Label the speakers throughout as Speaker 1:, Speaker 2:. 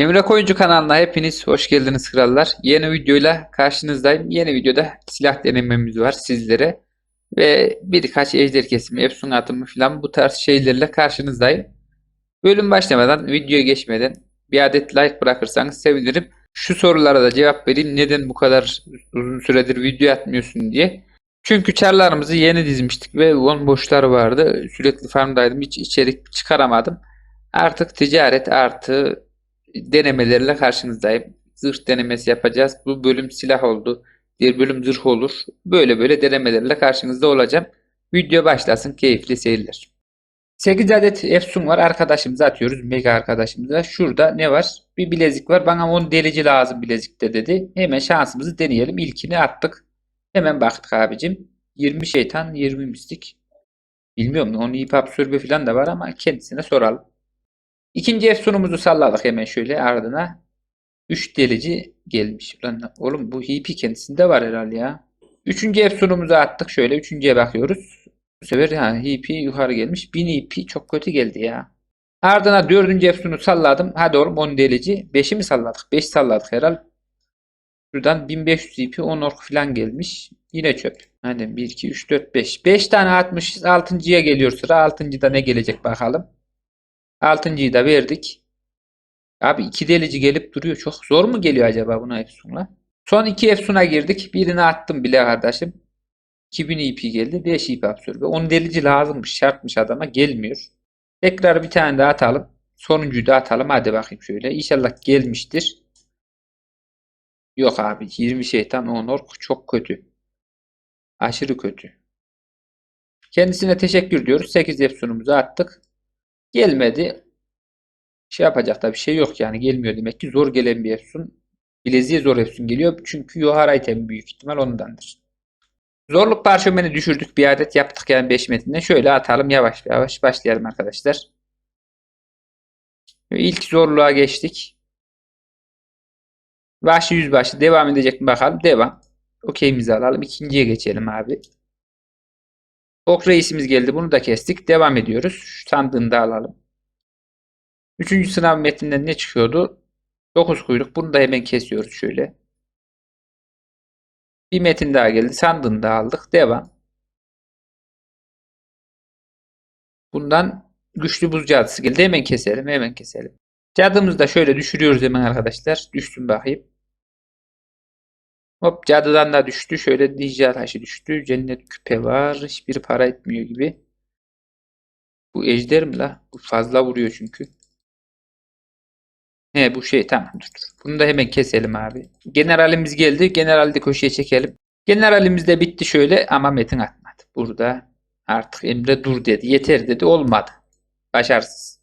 Speaker 1: Emre Koyuncu kanalına hepiniz hoş geldiniz krallar. Yeni videoyla karşınızdayım. Yeni videoda silah denememiz var sizlere. Ve birkaç ejder kesimi, efsun atımı falan bu tarz şeylerle karşınızdayım. Bölüm başlamadan, videoya geçmeden bir adet like bırakırsanız sevinirim. Şu sorulara da cevap vereyim. Neden bu kadar uzun süredir video atmıyorsun diye. Çünkü çarlarımızı yeni dizmiştik ve won boşlar vardı. Sürekli farmdaydım. Hiç içerik çıkaramadım. Artık ticaret artı denemelerle karşınızdayım. Zırh denemesi yapacağız. Bu bölüm silah oldu. Diğer bölüm zırh olur. Böyle böyle denemelerle karşınızda olacağım. Video başlasın. Keyifli seyirler. 8 adet Efsun var. Arkadaşımıza atıyoruz. Mega arkadaşımıza. Şurada ne var? Bir bilezik var. Bana 10 delici lazım bilezikte dedi. Hemen şansımızı deneyelim. İlkini attık. Hemen baktık abicim. 20 şeytan 20 mistik. Bilmiyorum onun ip absorbe falan da var ama kendisine soralım. İkinci efsunumuzu salladık hemen şöyle ardına. 3 delici gelmiş. Ulan oğlum bu hipi kendisinde var herhalde ya. Üçüncü efsunumuzu attık şöyle. Üçüncüye bakıyoruz. Bu sefer ha, hipi yukarı gelmiş. 1000 hipi çok kötü geldi ya. Ardına dördüncü efsunu salladım. Hadi oğlum 10 delici. 5'i mi salladık? 5 salladık herhalde. Şuradan 1500 ip 10 ork falan gelmiş. Yine çöp. Hadi 1, 2, 3, 4, 5. 5 tane atmışız. 6.ya geliyor sıra. 6.da ne gelecek bakalım. 6.yı da verdik. Abi 2 delici gelip duruyor. Çok zor mu geliyor acaba buna Efsun'la? Son 2 Efsun'a girdik. Birini attım bile kardeşim. 2000 IP geldi. 5 IP absorbe. 10 delici lazımmış. Şartmış adama. Gelmiyor. Tekrar bir tane daha atalım. Sonuncuyu da atalım. Hadi bakayım şöyle. İnşallah gelmiştir. Yok abi 20 şeytan 10 ork çok kötü. Aşırı kötü. Kendisine teşekkür diyoruz. 8 Efsun'umuzu attık. Gelmedi. Şey yapacak da bir şey yok yani. Gelmiyor demek ki. Zor gelen bir Efsun. Bileziğe zor Efsun geliyor. Çünkü Yohara item büyük ihtimal ondandır. Zorluk parşömeni düşürdük. Bir adet yaptık yani 5 metinde. Şöyle atalım yavaş yavaş başlayalım arkadaşlar. İlk zorluğa geçtik. Vahşi yüzbaşı devam edecek mi bakalım. Devam. Okeyimizi alalım. İkinciye geçelim abi. Ok reisimiz geldi. Bunu da kestik. Devam ediyoruz. Şu sandığını da alalım. Üçüncü sınav metinden ne çıkıyordu? 9 kuyruk. Bunu da hemen kesiyoruz şöyle. Bir metin daha geldi. Sandığını da aldık. Devam. Bundan güçlü buz cadısı geldi. Hemen keselim. Hemen keselim. Cadımızı da şöyle düşürüyoruz hemen arkadaşlar. Düşsün bakayım. Hop cadıdan da düştü. Şöyle ninja taşı düştü. Cennet küpe var. Hiçbir para etmiyor gibi. Bu ejder mi la? Bu fazla vuruyor çünkü. He bu şey tamam dur. Bunu da hemen keselim abi. Generalimiz geldi. Generalde köşeye çekelim. Generalimiz de bitti şöyle ama metin atmadı. Burada artık Emre dur dedi. Yeter dedi. Olmadı. Başarısız.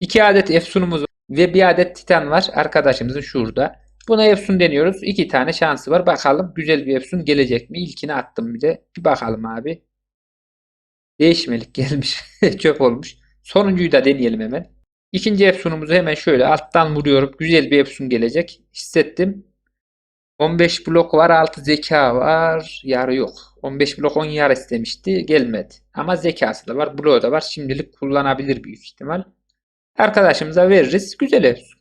Speaker 1: İki adet efsunumuz ve bir adet titan var. Arkadaşımızın şurada. Buna efsun deniyoruz. İki tane şansı var. Bakalım güzel bir efsun gelecek mi? İlkini attım bir de. Bir bakalım abi. Değişmelik gelmiş. Çöp olmuş. Sonuncuyu da deneyelim hemen. İkinci efsunumuzu hemen şöyle alttan vuruyorum. Güzel bir efsun gelecek. Hissettim. 15 blok var. 6 zeka var. Yarı yok. 15 blok 10 yarı istemişti. Gelmedi. Ama zekası da var. Bloğu da var. Şimdilik kullanabilir büyük ihtimal. Arkadaşımıza veririz. Güzel efsun.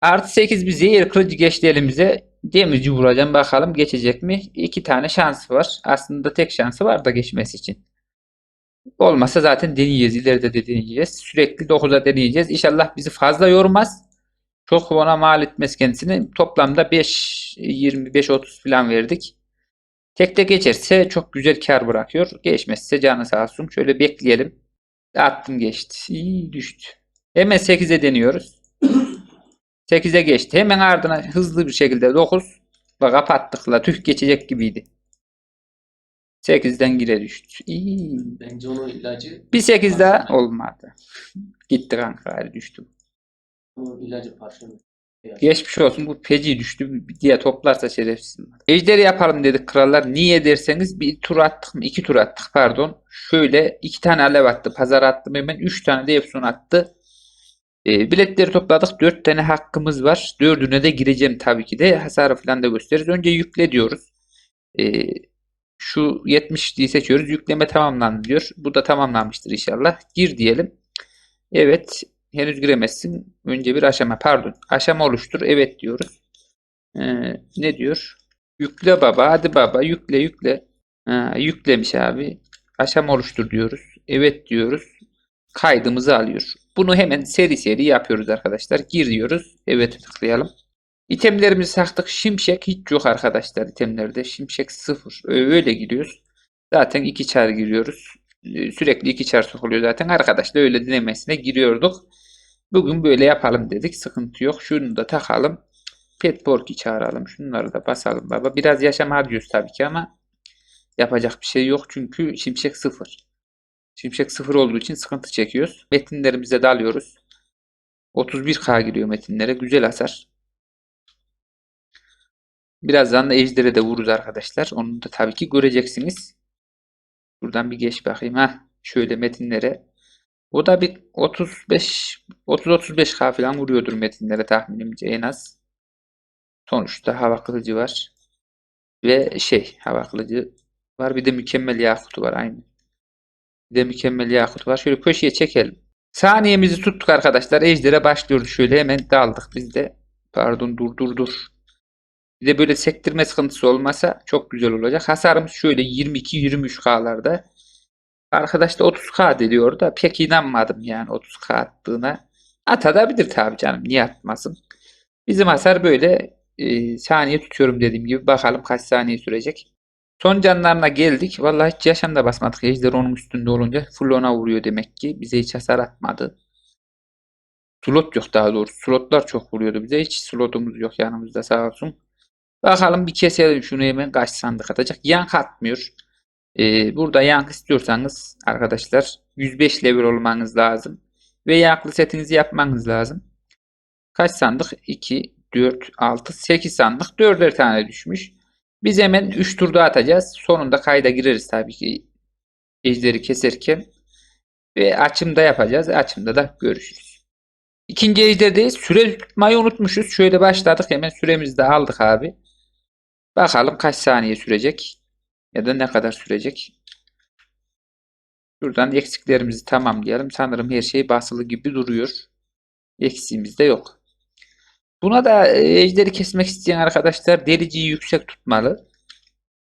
Speaker 1: Artı 8 bir zehir kılıcı geçti elimize. Demirci vuracağım. Bakalım geçecek mi? İki tane şansı var. Aslında tek şansı var da geçmesi için. Olmasa zaten deneyeceğiz. İleride de deneyeceğiz. Sürekli 9'a deneyeceğiz. İnşallah bizi fazla yormaz. Çok ona mal etmez kendisini. Toplamda 5, 25, 30 falan verdik. Tek tek geçerse çok güzel kar bırakıyor. Geçmezse canı sağ olsun. Şöyle bekleyelim. Attım geçti. İyi düştü. Hemen 8'e deniyoruz. 8'e geçti. Hemen ardına hızlı bir şekilde 9 ve kapattık la. Tüh geçecek gibiydi. 8'den gire düştü. İyi.
Speaker 2: Bence onun ilacı
Speaker 1: Bir 8 daha olmadı. Gitti kanka hadi düştü.
Speaker 2: onun ilacı parfüm.
Speaker 1: Geçmiş olsun bu feci düştü diye toplarsa şerefsiz. Ejderi yapalım dedik krallar. Niye derseniz bir tur attık mı? İki tur attık pardon. Şöyle iki tane alev attı. Pazar attım hemen. Üç tane de Efsun attı. E, biletleri topladık. Dört tane hakkımız var. Dördüne de gireceğim tabii ki de. Hasarı falan da gösteririz. Önce yükle diyoruz. E, şu 70'liği seçiyoruz. Yükleme tamamlandı diyor. Bu da tamamlanmıştır inşallah. Gir diyelim. Evet. henüz giremezsin. Önce bir aşama pardon. Aşama oluştur. Evet diyoruz. Ee, ne diyor? Yükle baba. Hadi baba. Yükle yükle. Ha, yüklemiş abi. Aşama oluştur diyoruz. Evet diyoruz. Kaydımızı alıyor. Bunu hemen seri seri yapıyoruz arkadaşlar. Gir diyoruz. Evet tıklayalım. İtemlerimizi taktık. Şimşek hiç yok arkadaşlar itemlerde. Şimşek sıfır. Öyle giriyoruz. Zaten iki çar giriyoruz. Ee, Sürekli iki çar sokuluyor zaten. Arkadaşlar öyle dinemesine giriyorduk. Bugün böyle yapalım dedik. Sıkıntı yok. Şunu da takalım. Pet Porky çağıralım. Şunları da basalım baba. Biraz yaşam harcıyoruz tabii ki ama yapacak bir şey yok. Çünkü şimşek sıfır. Şimşek sıfır olduğu için sıkıntı çekiyoruz. Metinlerimize dalıyoruz. 31k giriyor metinlere. Güzel hasar. Birazdan da ejdere de vururuz arkadaşlar. Onu da tabii ki göreceksiniz. Buradan bir geç bakayım. ha. Şöyle metinlere. O da bir 35 30-35k falan vuruyordur metinlere tahminimce en az. Sonuçta hava kılıcı var. Ve şey hava kılıcı var. Bir de mükemmel yakutu var aynı. Bir de mükemmel yakut var. Şöyle köşeye çekelim. Saniyemizi tuttuk arkadaşlar. Ejder'e başlıyoruz. Şöyle hemen daldık biz de. Pardon dur dur dur. Bir de böyle sektirme sıkıntısı olmasa çok güzel olacak. Hasarımız şöyle 22-23K'larda. Arkadaş da 30K diyor da pek inanmadım yani 30K attığına. Atabilir tabii canım. Niye atmasın? Bizim hasar böyle e, saniye tutuyorum dediğim gibi. Bakalım kaç saniye sürecek. Son canlarına geldik. Vallahi hiç yaşam da basmadık. Ejder onun üstünde olunca full ona vuruyor demek ki. Bize hiç hasar atmadı. Slot yok daha doğrusu. Slotlar çok vuruyordu bize. Hiç slotumuz yok yanımızda sağ olsun. Bakalım bir keselim şunu hemen kaç sandık atacak. Yank atmıyor. Ee, burada yank istiyorsanız arkadaşlar 105 level olmanız lazım. Ve yanklı setinizi yapmanız lazım. Kaç sandık? 2, 4, 6, 8 sandık. 4'er tane düşmüş. Biz hemen 3 tur daha atacağız. Sonunda kayda gireriz tabii ki ejderi keserken. Ve açımda yapacağız. Açımda da görüşürüz. İkinci ejderdeyiz. Süre tutmayı unutmuşuz. Şöyle başladık. Hemen süremizi de aldık abi. Bakalım kaç saniye sürecek. Ya da ne kadar sürecek. Şuradan eksiklerimizi tamamlayalım. Sanırım her şey basılı gibi duruyor. Eksiğimiz de yok. Buna da e, ejderi kesmek isteyen arkadaşlar deliciyi yüksek tutmalı.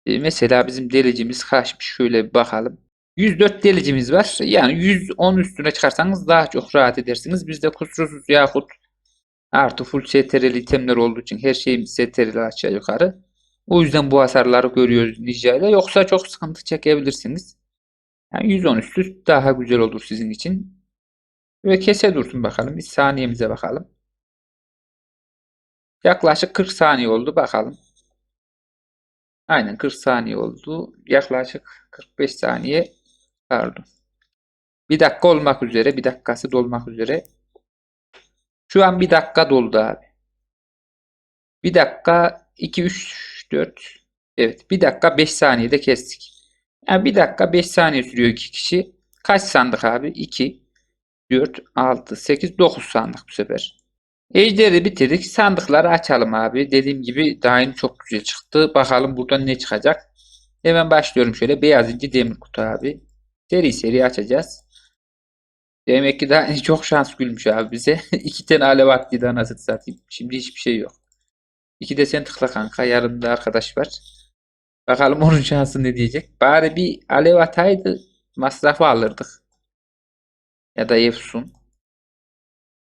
Speaker 1: E, mesela bizim delicimiz kaçmış? Şöyle bir bakalım. 104 delicimiz var. Yani 110 üstüne çıkarsanız daha çok rahat edersiniz. Bizde kusursuz yakut artı full STR'li itemler olduğu için her şeyimiz STR'li aşağı yukarı. O yüzden bu hasarları görüyoruz Ninja. Yoksa çok sıkıntı çekebilirsiniz. Yani 110 üstü daha güzel olur sizin için. Ve kese dursun bakalım. Bir saniyemize bakalım. Yaklaşık 40 saniye oldu bakalım. Aynen 40 saniye oldu. Yaklaşık 45 saniye pardon. Bir dakika olmak üzere. Bir dakikası dolmak üzere. Şu an bir dakika doldu abi. Bir dakika 2 3 4 Evet bir dakika 5 saniyede kestik. Yani bir dakika 5 saniye sürüyor iki kişi. Kaç sandık abi? 2 4 6 8 9 sandık bu sefer. Ejderi bitirdik. Sandıkları açalım abi. Dediğim gibi daim çok güzel çıktı. Bakalım buradan ne çıkacak. Hemen başlıyorum şöyle. Beyaz inci demir kutu abi. Seri seri açacağız. Demek ki daha çok şans gülmüş abi bize. İki tane alev attıydı anasını satayım. Şimdi hiçbir şey yok. İki de sen tıkla kanka. Yanımda arkadaş var. Bakalım onun şansı ne diyecek. Bari bir alev ataydı masrafı alırdık. Ya da Efsun.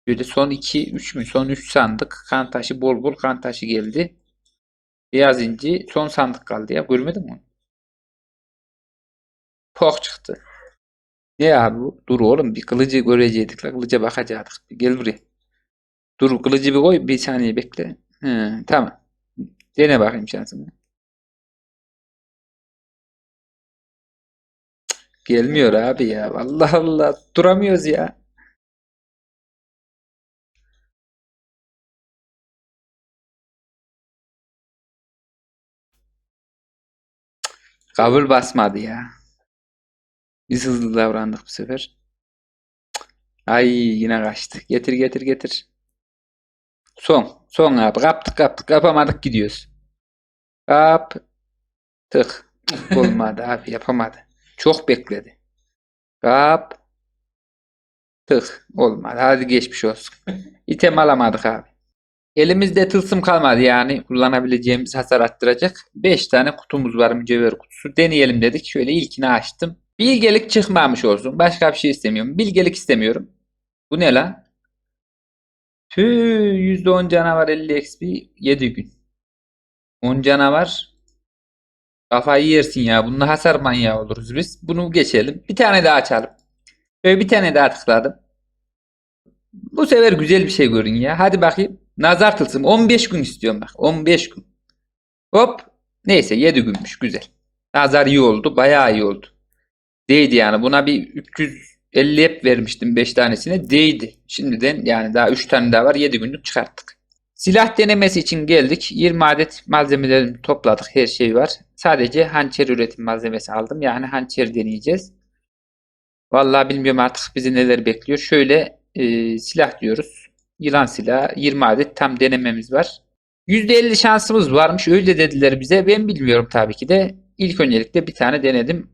Speaker 1: Böyle son 2 3 mü? Son 3 sandık. Kan taşı bol bol kan taşı geldi. Beyaz inci son sandık kaldı ya. Görmedin mi? Pok çıktı. Ne ya bu? Dur oğlum bir kılıcı görecektik. La kılıca bakacaktık. Gel buraya. Dur kılıcı bir koy. Bir saniye bekle. Hı, tamam. Dene bakayım şansını. Cık, Gelmiyor abi ya. Allah Allah. Duramıyoruz ya. Kabul basmadı ya. Biz hızlı davrandık bu sefer. Ay yine kaçtı. Getir getir getir. Son. Son abi. Kaptık kaptık. Kapamadık gidiyoruz. Kaptık. Olmadı abi yapamadı. Çok bekledi. Kap. Tık olmadı. Hadi geçmiş olsun. İtem alamadık abi. Elimizde tılsım kalmadı yani kullanabileceğimiz hasar arttıracak. 5 tane kutumuz var mücevher kutusu. Deneyelim dedik. Şöyle ilkini açtım. Bilgelik çıkmamış olsun. Başka bir şey istemiyorum. Bilgelik istemiyorum. Bu ne la? Tüh %10 canavar 50 XP 7 gün. 10 canavar kafayı yersin ya. Bununla hasar manyağı oluruz biz. Bunu geçelim. Bir tane daha açalım. Böyle bir tane daha tıkladım. Bu sefer güzel bir şey görün ya. Hadi bakayım. Nazar tılsım. 15 gün istiyorum bak. 15 gün. Hop. Neyse 7 günmüş. Güzel. Nazar iyi oldu. Bayağı iyi oldu. Değdi yani. Buna bir 350 hep vermiştim 5 tanesine. Değdi. Şimdiden yani daha 3 tane daha var. 7 günlük çıkarttık. Silah denemesi için geldik. 20 adet malzemelerimi topladık. Her şey var. Sadece hançer üretim malzemesi aldım. Yani hançer deneyeceğiz. Vallahi bilmiyorum artık bizi neler bekliyor. Şöyle e, silah diyoruz. Yılan silahı 20 adet tam denememiz var. %50 şansımız varmış. Öyle dediler bize. Ben bilmiyorum tabii ki de. İlk öncelikle bir tane denedim.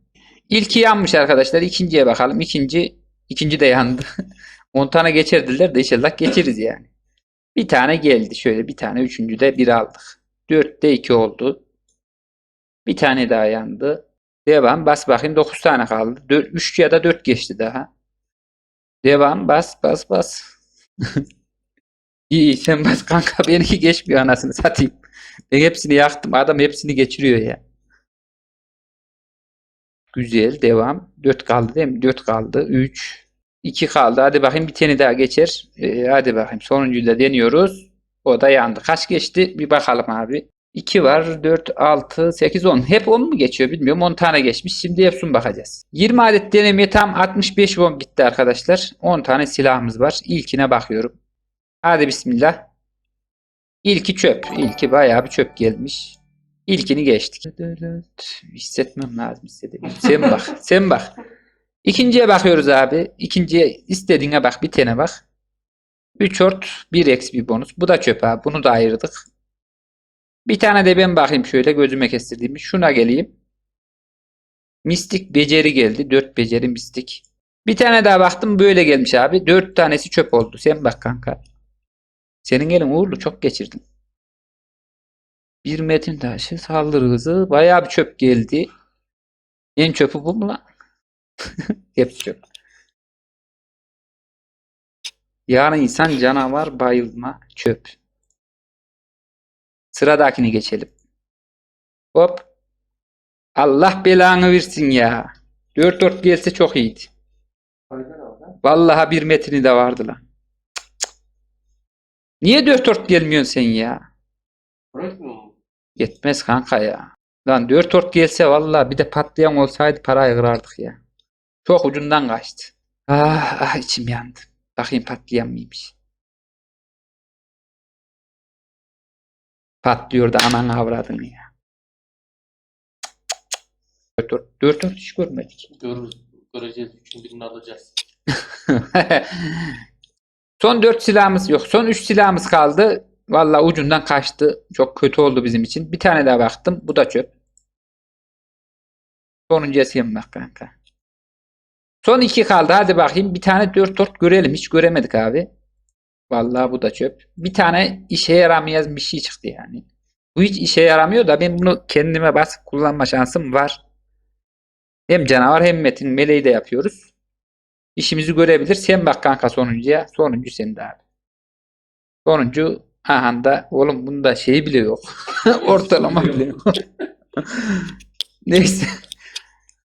Speaker 1: İlki yanmış arkadaşlar. İkinciye bakalım. İkinci, ikinci de yandı. 10 tane geçirdiler de inşallah geçeriz yani. Bir tane geldi. Şöyle bir tane. Üçüncü de bir aldık. 4'te 2 oldu. Bir tane daha yandı. Devam. Bas bakayım. 9 tane kaldı. 3 ya da 4 geçti daha. Devam. Bas bas bas. İyi sen bas kanka. Benimki geçmiyor anasını satayım. Ben hepsini yaktım. Adam hepsini geçiriyor ya. Güzel. Devam. 4 kaldı değil mi? 4 kaldı. 3. 2 kaldı. Hadi bakayım bir tane daha geçer. Ee, hadi bakayım. Sonuncuyu da deniyoruz. O da yandı. Kaç geçti? Bir bakalım abi. 2 var. 4, 6, 8, 10. Hep 10 mu geçiyor bilmiyorum. 10 tane geçmiş. Şimdi hepsine bakacağız. 20 adet denemeye tam 65 won gitti arkadaşlar. 10 tane silahımız var. İlkine bakıyorum. Hadi bismillah. İlki çöp. İlki bayağı bir çöp gelmiş. İlkini geçtik. Hissetmem lazım hissedebilirim. Sen bak. Sen bak. İkinciye bakıyoruz abi. İkinciye istediğine bak. Bir tane bak. 3 ort 1 eksi bir bonus. Bu da çöp abi. Bunu da ayırdık. Bir tane de ben bakayım şöyle gözüme kestirdiğim. Şuna geleyim. Mistik beceri geldi. 4 beceri mistik. Bir tane daha baktım böyle gelmiş abi. 4 tanesi çöp oldu. Sen bak kanka. Senin elin uğurlu çok geçirdin. Bir metin taşı saldırı hızı bayağı bir çöp geldi. En çöpü bu mu lan? Hep çöp. Yani insan canavar bayılma çöp. Sıradakini geçelim. Hop. Allah belanı versin ya. 4 4 gelse çok iyiydi. Vallahi bir metini de vardı lan. Niye 4 4 gelmiyorsun sen ya?
Speaker 2: Bırakmıyor mu?
Speaker 1: Yetmez kanka ya. Lan 4 4 gelse vallahi bir de patlayan olsaydı parayı kırardık ya. Çok ucundan kaçtı. Ah, ah içim yandı. Bakayım patlayan mıymış. Patlıyor da anan avradını ya. 4 4 4 4 hiç görmedik.
Speaker 2: Görürüz. Göreceğiz. Üçün birini alacağız.
Speaker 1: Son 4 silahımız yok. Son 3 silahımız kaldı. Vallahi ucundan kaçtı. Çok kötü oldu bizim için. Bir tane daha baktım. Bu da çöp. Sonuncuya bak kanka. Son 2 kaldı. Hadi bakayım. Bir tane 4 4 görelim. Hiç göremedik abi. Vallahi bu da çöp. Bir tane işe yaramayan bir şey çıktı yani. Bu hiç işe yaramıyor da ben bunu kendime basıp kullanma şansım var. Hem canavar hem metin meleği de yapıyoruz. İşimizi görebilir. Sen bak kanka sonuncuya. Sonuncu senin de abi. Sonuncu aha da oğlum bunda şey bile yok. Ortalama bile yok. Neyse.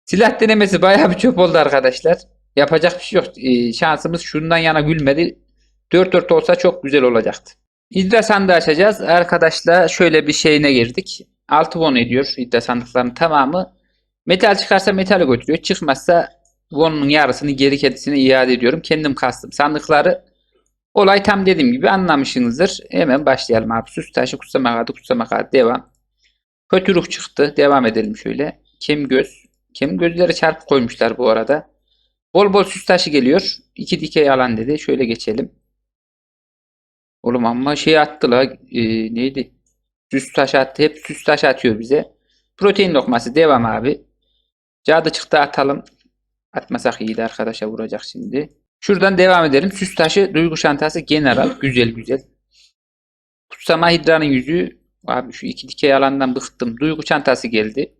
Speaker 1: Silah denemesi bayağı bir çöp oldu arkadaşlar. Yapacak bir şey yok. Ee, şansımız şundan yana gülmedi. 4-4 olsa çok güzel olacaktı. İddia sandığı açacağız. Arkadaşlar şöyle bir şeyine girdik. 6 won ediyor iddia sandıklarının tamamı. Metal çıkarsa metali götürüyor. Çıkmazsa won'un yarısını geri kedisine iade ediyorum. Kendim kastım. Sandıkları olay tam dediğim gibi anlamışsınızdır. Hemen başlayalım abi. Süs taşı kutsama kağıdı kutsama kağıdı devam. Kötü ruh çıktı. Devam edelim şöyle. Kim göz. Kim gözleri çarpı koymuşlar bu arada. Bol bol süs taşı geliyor. İki dikey alan dedi. Şöyle geçelim. Oğlum amma şey attı la. e, neydi? Süs taşı attı. Hep süs taşı atıyor bize. Protein lokması devam abi. Cadı çıktı atalım. Atmasak iyiydi arkadaşa vuracak şimdi. Şuradan devam edelim. Süs taşı duygu şantası general. Güzel güzel. Kutsama hidranın yüzü. Abi şu iki dikey alandan bıktım. Duygu çantası geldi.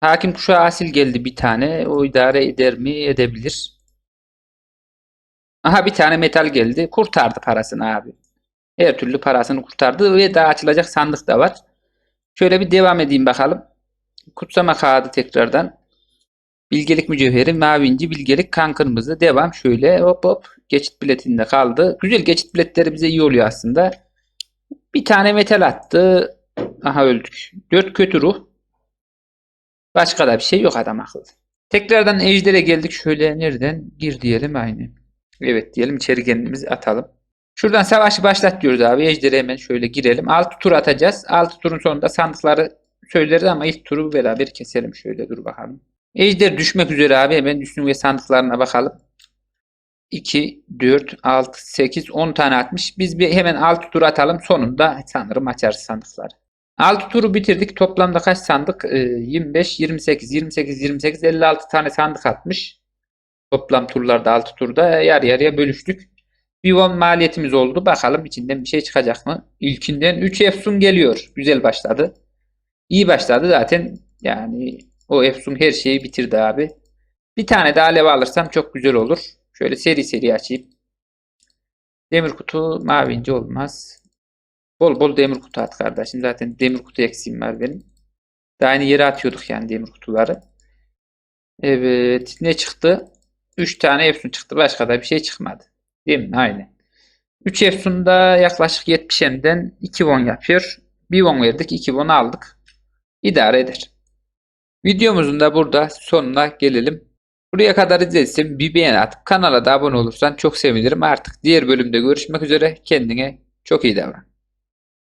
Speaker 1: Hakim kuşağı asil geldi bir tane. O idare eder mi? Edebilir. Aha bir tane metal geldi. Kurtardı parasını abi. Her türlü parasını kurtardı ve daha açılacak sandık da var. Şöyle bir devam edeyim bakalım. Kutsama kağıdı tekrardan. Bilgelik mücevheri, mavi inci, bilgelik, kan kırmızı. Devam şöyle hop hop. Geçit biletinde kaldı. Güzel geçit biletleri bize iyi oluyor aslında. Bir tane metal attı. Aha öldük. Dört kötü ruh. Başka da bir şey yok adam akıllı. Tekrardan ejdere geldik. Şöyle nereden? Gir diyelim aynı. Evet diyelim içeri kendimizi atalım. Şuradan savaşı başlat diyoruz abi. Ejder'e hemen şöyle girelim. 6 tur atacağız. 6 turun sonunda sandıkları söyleriz ama ilk turu beraber keselim. Şöyle dur bakalım. Ejder düşmek üzere abi. Hemen düşsün ve sandıklarına bakalım. 2, 4, 6, 8, 10 tane atmış. Biz bir hemen 6 tur atalım. Sonunda sanırım açarız sandıkları. 6 turu bitirdik. Toplamda kaç sandık? Ee, 25, 28, 28, 28, 56 tane sandık atmış. Toplam turlarda 6 turda yarı yarıya bölüştük. Bir won maliyetimiz oldu. Bakalım içinden bir şey çıkacak mı? İlkinden 3 Efsun geliyor. Güzel başladı. İyi başladı zaten. Yani o Efsun her şeyi bitirdi abi. Bir tane daha alev alırsam çok güzel olur. Şöyle seri seri açayım. Demir kutu mavi ince olmaz. Bol bol demir kutu at kardeşim. Zaten demir kutu eksiğim var benim. Daha aynı yere atıyorduk yani demir kutuları. Evet. Ne çıktı? 3 tane Efsun çıktı. Başka da bir şey çıkmadı. Değil mi? Aynen. 3 Efsun'da yaklaşık 70 M'den 2 won yapıyor. 1 won verdik. 2 won aldık. İdare eder. Videomuzun da burada sonuna gelelim. Buraya kadar izlediysen bir beğeni atıp kanala da abone olursan çok sevinirim. Artık diğer bölümde görüşmek üzere. Kendine çok iyi davran.